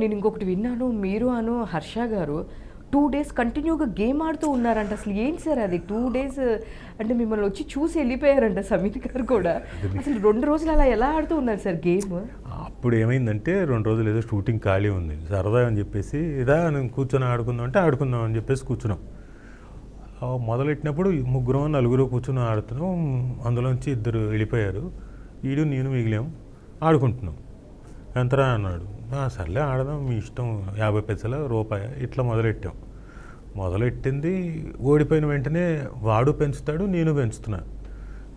నేను ఇంకొకటి విన్నాను మీరు అను హర్ష గారు టూ డేస్ కంటిన్యూగా గేమ్ ఆడుతూ ఉన్నారంట. అసలు ఏంటి సార్ అది? టూ డేస్ అంటే మిమ్మల్ని వచ్చి చూసి వెళ్ళిపోయారంట సమీర్ గారు కూడా. అసలు రెండు రోజులు అలా ఎలా ఆడుతూ ఉన్నారు సార్ గేమ్ అప్పుడు ఏమైందంటే రెండు రోజులు ఏదో షూటింగ్ ఖాళీ ఉంది. సరదా అని చెప్పేసి ఇదా నేను కూర్చొని ఆడుకుందాం అంటే ఆడుకుందాం అని చెప్పేసి కూర్చున్నాం. మొదలెట్టినప్పుడు ముగ్గురు నలుగురు కూర్చొని ఆడుతున్నాం. అందులోంచి ఇద్దరు వెళ్ళిపోయారు. వీడు నేను మిగిలాం. ఆడుకుంటున్నాం. ఎంతరా అన్నాడు. "ఆ, సర్లే ఆడదాం మీ ఇష్టం. యాభై పైసల రూపాయి ఇట్లా మొదలెట్టాం. మొదలెట్టింది ఓడిపోయిన వెంటనే వాడు పెంచుతాడు నేను పెంచుతున్నా.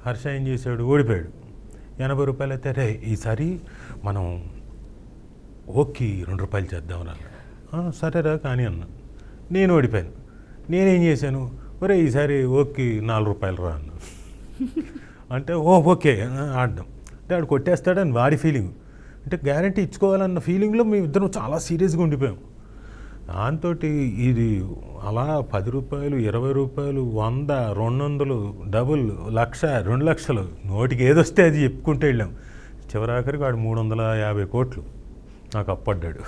హర్ష ఏం చేశాడు? ఓడిపోయాడు. ఎనభై రూపాయలు అయితే రే ఈసారి మనం ఓకే రెండు రూపాయలు చేద్దాం అన్నాడు సరేరా కానీ అన్నా. నేను ఓడిపోయాను. నేనేం చేశాను? ఒరే ఈసారి ఓకే నాలుగు రూపాయలు రా అన్నా. అంటే ఓ ఓకే ఆడడం అంటే ఆడు కొట్టేస్తాడని వాడి ఫీలింగ్. అంటే గ్యారంటీ ఇచ్చుకోవాలన్న ఫీలింగ్లో మేము ఇద్దరం చాలా సీరియస్గా ఉండిపోయాం. దాంతో ఇది అలా పది రూపాయలు ఇరవై రూపాయలు వంద రెండు వందలు డబుల్ లక్ష రెండు లక్షలు నోటికి ఏదొస్తే అది చెప్పుకుంటూ వెళ్ళాం. చివరాఖరికి వాడు మూడు వందల యాభై కోట్లు నాకు అప్పడ్డాడు.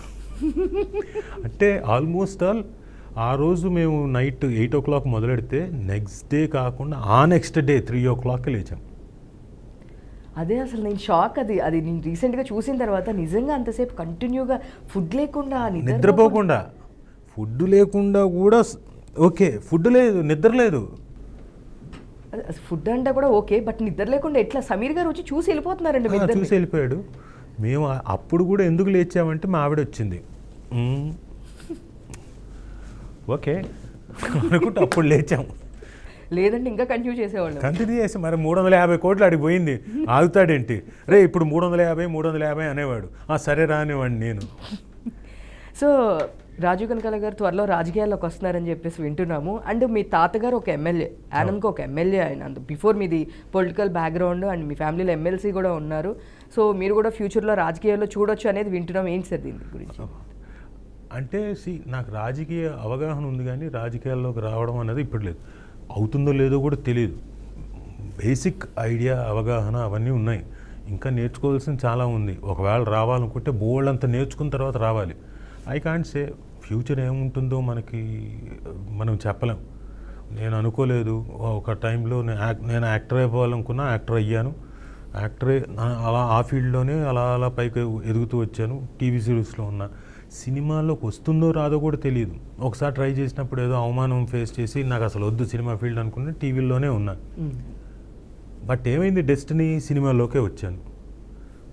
అంటే ఆల్మోస్ట్ ఆల్ ఆ రోజు మేము నైట్ ఎయిట్ ఓ క్లాక్ మొదలెడితే నెక్స్ట్ డే కాకుండా ఆ నెక్స్ట్ డే త్రీ ఓ క్లాక్కి లేచాం. అదే అసలు నేను షాక్ అది. అది నేను రీసెంట్గా చూసిన తర్వాత నిజంగా అంతసేపు కంటిన్యూగా ఫుడ్ లేకుండా నిద్ర నిద్రపోకుండా. ఫుడ్ లేకుండా కూడా ఓకే. ఫుడ్ లేదు నిద్ర లేదు. ఫుడ్ అంటే కూడా ఓకే బట్ నిద్ర లేకుండా ఎట్లా? సమీర్ గారు వచ్చి చూసి వెళ్ళిపోతున్నారండి మీ ఆ, ఇద్దరిని. చూసి వెళ్ళిపోయాడు. మేము అప్పుడు కూడా ఎందుకు లేచామంటే మా ఆవిడ వచ్చింది. ఓకే. అనుకుంటే అప్పుడు లేచాం లేదంటే ఇంకా కంటిన్యూ చేసేవాళ్ళం. కంటిన్యూ చేసి మరి మూడు వందల యాభై కోట్లు అడిగి పోయింది. ఆగుతాడేంటి? రే ఇప్పుడు మూడు వందల యాభై మూడు వందల యాభై అనేవాడు. ఆ సరే రానివ్వండి నేను. సో రాజీవ్ కనకాల గారు త్వరలో రాజకీయాల్లోకి వస్తున్నారని చెప్పేసి వింటున్నాము. అండ్ మీ తాతగారు ఒక ఎమ్మెల్యే యానంకి ఒక ఎమ్మెల్యే ఆయన. బిఫోర్ మీది పొలిటికల్ బ్యాక్గ్రౌండ్ అండ్ మీ ఫ్యామిలీలో ఎమ్మెల్సీ కూడా ఉన్నారు. సో మీరు కూడా ఫ్యూచర్లో రాజకీయాల్లో చూడొచ్చు అనేది వింటున్నాం. ఏంటి సార్ దీని గురించి? అంటే సి నాకు రాజకీయ అవగాహన ఉంది కానీ రాజకీయాల్లోకి రావడం అనేది ఇప్పుడు లేదు. అవుతుందో లేదో కూడా తెలియదు బేసిక్ ఐడియా అవగాహన అవన్నీ ఉన్నాయి. ఇంకా నేర్చుకోవాల్సింది చాలా ఉంది. ఒకవేళ రావాలనుకుంటే బోల్డ్ అంత నేర్చుకున్న తర్వాత రావాలి. ఐ కాంట్ సే ఫ్యూచర్ ఏముంటుందో మనకి మనం చెప్పలేం. నేను అనుకోలేదు. ఒక టైంలో నేను యాక్- నేను యాక్టర్ అయిపోవాలనుకున్నా యాక్టర్ అయ్యాను. యాక్టరే అలా ఆ ఫీల్డ్లోనే అలా అలా పైకి ఎదుగుతూ వచ్చాను. టీవీ సిరీస్లో ఉన్నా. సినిమాలోకి వస్తుందో రాదో కూడా తెలియదు ఒకసారి ట్రై చేసినప్పుడు ఏదో అవమానం ఫేస్ చేసి నాకు అసలు వద్దు సినిమా ఫీల్డ్ అనుకున్నా టీవీలోనే ఉన్నా. మ్మ్. బట్ ఏమైంది డెస్టినీ సినిమాలోకే వచ్చాను.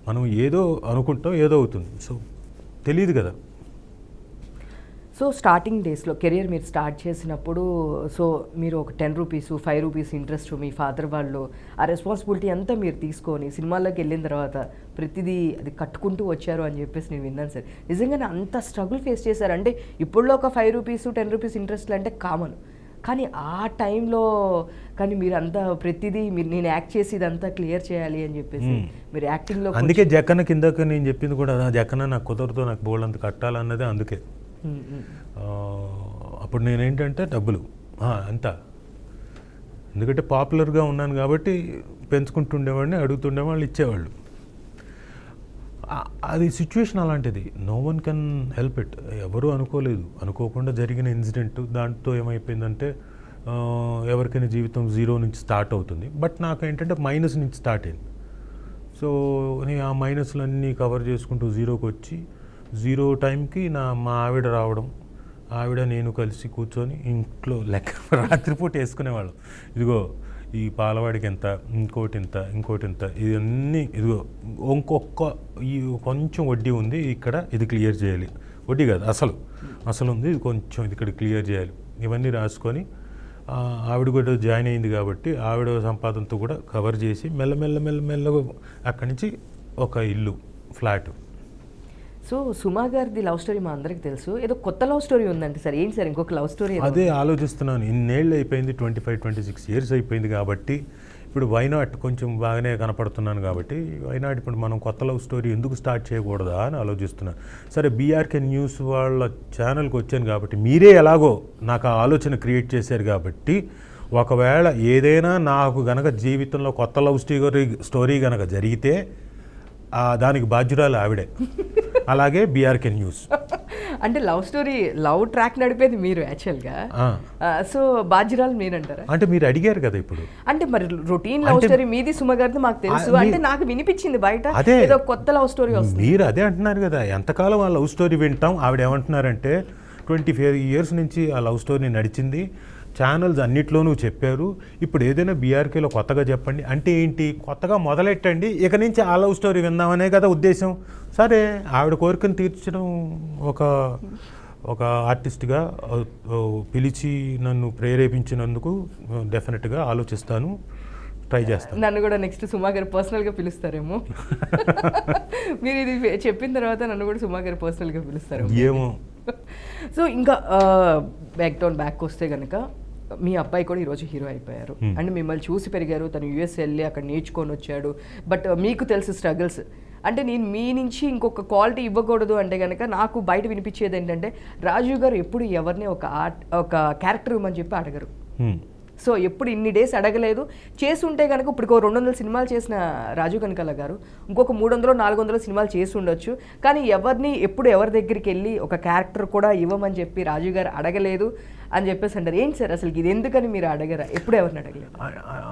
మనం ఏదో అనుకుంటాం ఏదో అవుతుంది. సో తెలియదు కదా. సో స్టార్టింగ్ డేస్లో కెరియర్ మీరు స్టార్ట్ చేసినప్పుడు సో మీరు ఒక ten rupees five rupees interest మీ ఫాదర్ వాళ్ళు ఆ రెస్పాన్సిబిలిటీ అంతా మీరు తీసుకొని సినిమాల్లోకి వెళ్ళిన తర్వాత ప్రతిదీ అది కట్టుకుంటూ వచ్చారు అని చెప్పేసి నేను విన్నాను సార్. నిజంగానే అంత స్ట్రగుల్ ఫేస్ చేశారు. అంటే ఇప్పుడులో ఒక ఫైవ్ రూపీస్ టెన్ రూపీస్ ఇంట్రెస్ట్లు అంటే కామన్ కానీ ఆ టైంలో కానీ మీరు అంతా ప్రతిదీ మీరు నేను యాక్ట్ చేసి ఇదంతా క్లియర్ చేయాలి అని చెప్పేసి. మీరు యాక్టింగ్లో అందుకే జక్కన కిందక నేను చెప్పింది కూడా "నా జక్కన నాకు కుదరదు నాకు బోల్డ్ అంత కట్టాలన్నదే అందుకే. అప్పుడు నేనేంటంటే డబ్బులు. అంతా అంత. ఎందుకంటే పాపులర్గా ఉన్నాను కాబట్టి పెంచుకుంటుండేవాడిని అడుగుతుండేవాళ్ళు ఇచ్చేవాళ్ళు. అది సిచ్యువేషన్ అలాంటిది. No one can help it. ఎవరు అనుకోలేదు. అనుకోకుండా జరిగిన ఇన్సిడెంట్ దాంతో ఏమైపోయిందంటే ఎవరికైనా జీవితం జీరో నుంచి స్టార్ట్ అవుతుంది. బట్ నాకు ఏంటంటే మైనస్ నుంచి స్టార్ట్ అయింది. సో నేను ఆ మైనస్లన్నీ కవర్ చేసుకుంటూ జీరోకి వచ్చి జీరో టైంకి నా మా ఆవిడ రావడం ఆవిడ నేను కలిసి కూర్చొని ఇంట్లో లెక్క రాత్రిపూట వేసుకునేవాళ్ళం. ఇదిగో ఈ పాలవాడికి ఎంత ఇంకోటి ఇంత ఇంకోటి ఇంత ఇవన్నీ ఇదిగో ఇంకొక ఈ కొంచెం వడ్డీ ఉంది ఇక్కడ ఇది క్లియర్ చేయాలి. వడ్డీ కాదు అసలు అసలు ఉంది ఇది కొంచెం ఇది ఇక్కడ క్లియర్ చేయాలి. ఇవన్నీ రాసుకొని ఆవిడ కూడా జాయిన్ అయింది కాబట్టి ఆవిడ సంపాదనతో కూడా కవర్ చేసి మెల్లమెల్ల మెల్లమెల్లగా అక్కడి నుంచి ఒక ఇల్లు ఫ్లాట్. సో సుమా గారిది లవ్ స్టోరీ మా అందరికి తెలుసు. ఏదో కొత్త లవ్ స్టోరీ ఉందంటే సార్. ఏంటి సార్ ఇంకొక లవ్ స్టోరీ అదే ఆలోచిస్తున్నాను. ఇన్నేళ్ళు అయిపోయింది twenty five twenty six years అయిపోయింది కాబట్టి ఇప్పుడు వైనాట్ కొంచెం బాగానే కనపడుతున్నాను కాబట్టి వైనాట్ ఇప్పుడు మనం కొత్త లవ్ స్టోరీ ఎందుకు స్టార్ట్ చేయకూడదా అని ఆలోచిస్తున్నాను సరే బీఆర్కే న్యూస్ వాళ్ళ ఛానల్కి వచ్చాను కాబట్టి మీరే ఎలాగో నాకు ఆ ఆలోచన క్రియేట్ చేశారు కాబట్టి ఒకవేళ ఏదైనా నాకు గనక జీవితంలో కొత్త లవ్ స్టోరీ స్టోరీ గనక జరిగితే దానికి బాధ్యురాలు ఆవిడే. అలాగే బీఆర్కే న్యూస్ అంటే లవ్ స్టోరీ లవ్ ట్రాక్ నడిపేది మీరు యాక్చువల్గా. సో బాధ్యురాలు మీరంటారా? అంటే మీరు అడిగారు కదా ఇప్పుడు. అంటే మరి రొటీన్ లవ్ స్టోరీ మీది సుమ గారిది మాకు తెలుసు. అంటే నాకు వినిపించింది బయట అదే. ఏదో కొత్త లవ్ స్టోరీ వస్తుంది. మీరు అదే అంటున్నారు కదా. ఎంతకాలం ఆ లవ్ స్టోరీ వింటాం. ఆవిడ ఏమంటున్నారంటే ట్వంటీ ఫైవ్ ఇయర్స్ నుంచి ఆ లవ్ స్టోరీ నడిచింది. ఛానల్స్ అన్నిట్లోనూ చెప్పారు. ఇప్పుడు ఏదైనా బీఆర్కేలో కొత్తగా చెప్పండి. అంటే ఏంటి? కొత్తగా మొదలెట్టండి. ఇక నుంచి ఆ లవ్ స్టోరీ విందామనే కదా ఉద్దేశం. సరే ఆవిడ కోరికను తీర్చడం ఒక ఒక ఆర్టిస్ట్గా పిలిచి నన్ను ప్రేరేపించినందుకు డెఫినెట్గా ఆలోచిస్తాను. ట్రై చేస్తాను. నన్ను కూడా నెక్స్ట్ సుమా గారు పర్సనల్గా పిలుస్తారేమో. మీరు ఇది చెప్పిన తర్వాత నన్ను కూడా సుమా గారు పర్సనల్గా పిలుస్తారేమో. ఏమో. సో ఇంకా బ్యాక్ డౌన్ బ్యాక్ వస్తే కనుక మీ అబ్బాయి కూడా ఈరోజు హీరో అయిపోయారు. Hmm. అండ్ మిమ్మల్ని చూసి పెరిగారు తను యూఎస్ వెళ్ళి అక్కడ నేర్చుకొని వచ్చాడు. బట్ మీకు తెలుసు స్ట్రగుల్స్. అంటే నేను మీ నుంచి ఇంకొక క్వాలిటీ ఇవ్వకూడదు అంటే కనుక నాకు బయట వినిపించేది ఏంటంటే రాజీవ్ గారు ఎప్పుడు ఎవరిని ఒక ఆర్ట్ ఒక క్యారెక్టర్ ఇవ్వమని చెప్పి అడగరు. హ్మ్. సో ఎప్పుడు ఇన్ని డేస్ అడగలేదు. చేసుంటే కనుక ఇప్పుడు రెండు వందల సినిమాలు చేసిన రాజు కనకాల గారు ఇంకొక మూడు వందలు నాలుగు వందల సినిమాలు చేసి ఉండొచ్చు. కానీ ఎవరిని ఎప్పుడు ఎవరి దగ్గరికి వెళ్ళి ఒక క్యారెక్టర్ కూడా ఇవ్వమని చెప్పి రాజు గారు అడగలేదు. అని చెప్పేసి అంటారు. ఏంటి సార్ అసలు ఇది? ఎందుకని మీరు అడగరా? ఎప్పుడు ఎవరిని అడగలేదు?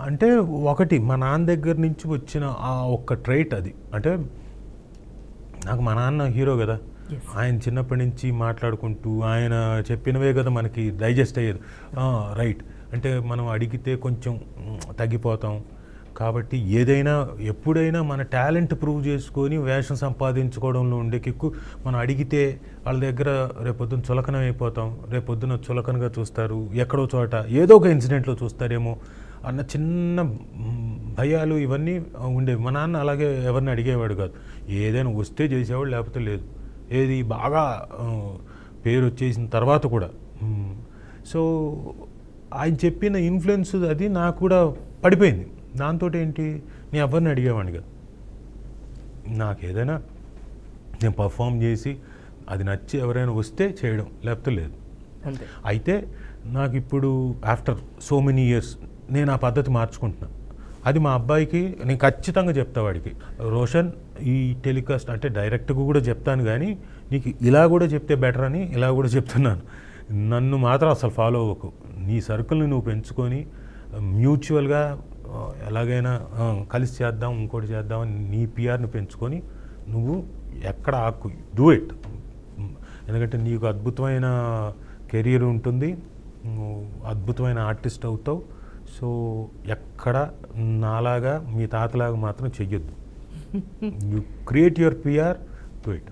అంటే ఒకటి మా నాన్న దగ్గర నుంచి వచ్చిన ఆ ఒక్క ట్రైట్ అది. అంటే నాకు మా నాన్న హీరో కదా. ఆయన చిన్నప్పటి నుంచి మాట్లాడుకుంటూ ఆయన చెప్పినవే కదా మనకి డైజెస్ట్ అయ్యేది. రైట్. అంటే మనం అడిగితే కొంచెం తగ్గిపోతాం. కాబట్టి ఏదైనా ఎప్పుడైనా మన టాలెంట్ ప్రూవ్ చేసుకొని వేషం సంపాదించుకోవడంలో ఉండే కిక్కు మనం అడిగితే వాళ్ళ దగ్గర రేపొద్దున చులకన అయిపోతాం. రేపొద్దున చులకనగా చూస్తారు. ఎక్కడో చోట ఏదో ఒక ఇన్సిడెంట్లో చూస్తారేమో అన్న చిన్న భయాలు ఇవన్నీ ఉండేవి మా నాన్న అలాగే ఎవరిని అడిగేవాడు కాదు. ఏదైనా వస్తే చేసేవాడు లేకపోతే లేదు. ఏది బాగా పేరు వచ్చేసిన తర్వాత కూడా. సో ఆయన చెప్పిన ఇన్ఫ్లుయెన్స్ అది నాకు కూడా పడిపోయింది. దాంతో ఏంటి నేను ఎవరిని అడిగేవాడిని కాదు. నాకు ఏదైనా నేను పర్ఫామ్ చేసి అది నచ్చి ఎవరైనా వస్తే చేయడం లేకపోతే లేదు. అయితే నాకు ఇప్పుడు ఆఫ్టర్ సో మెనీ ఇయర్స్ నేను ఆ పద్ధతి మార్చుకుంటున్నా. అది మా అబ్బాయికి నేను ఖచ్చితంగా చెప్తా వాడికి. రోషన్ ఈ టెలికాస్ట్ అంటే డైరెక్ట్గా కూడా చెప్తాను కానీ నీకు ఇలా కూడా చెప్తే బెటర్ అని ఇలా కూడా చెప్తున్నాను. నన్ను మాత్రం అసలు ఫాలో అవ్వకు. నీ సర్కిల్ని నువ్వు పెంచుకొని మ్యూచువల్గా ఎలాగైనా కలిసి చేద్దాం ఇంకోటి చేద్దాం అని నీ పిఆర్ని పెంచుకొని నువ్వు ఎక్కడ ఆకు డూ ఇట్ ఎందుకంటే నీకు అద్భుతమైన కెరీర్ ఉంటుంది నువ్వు అద్భుతమైన ఆర్టిస్ట్ అవుతావు సో ఎక్కడ నాలాగా మీ తాతలాగా మాత్రం చెయ్యొద్దు. You create your PR to it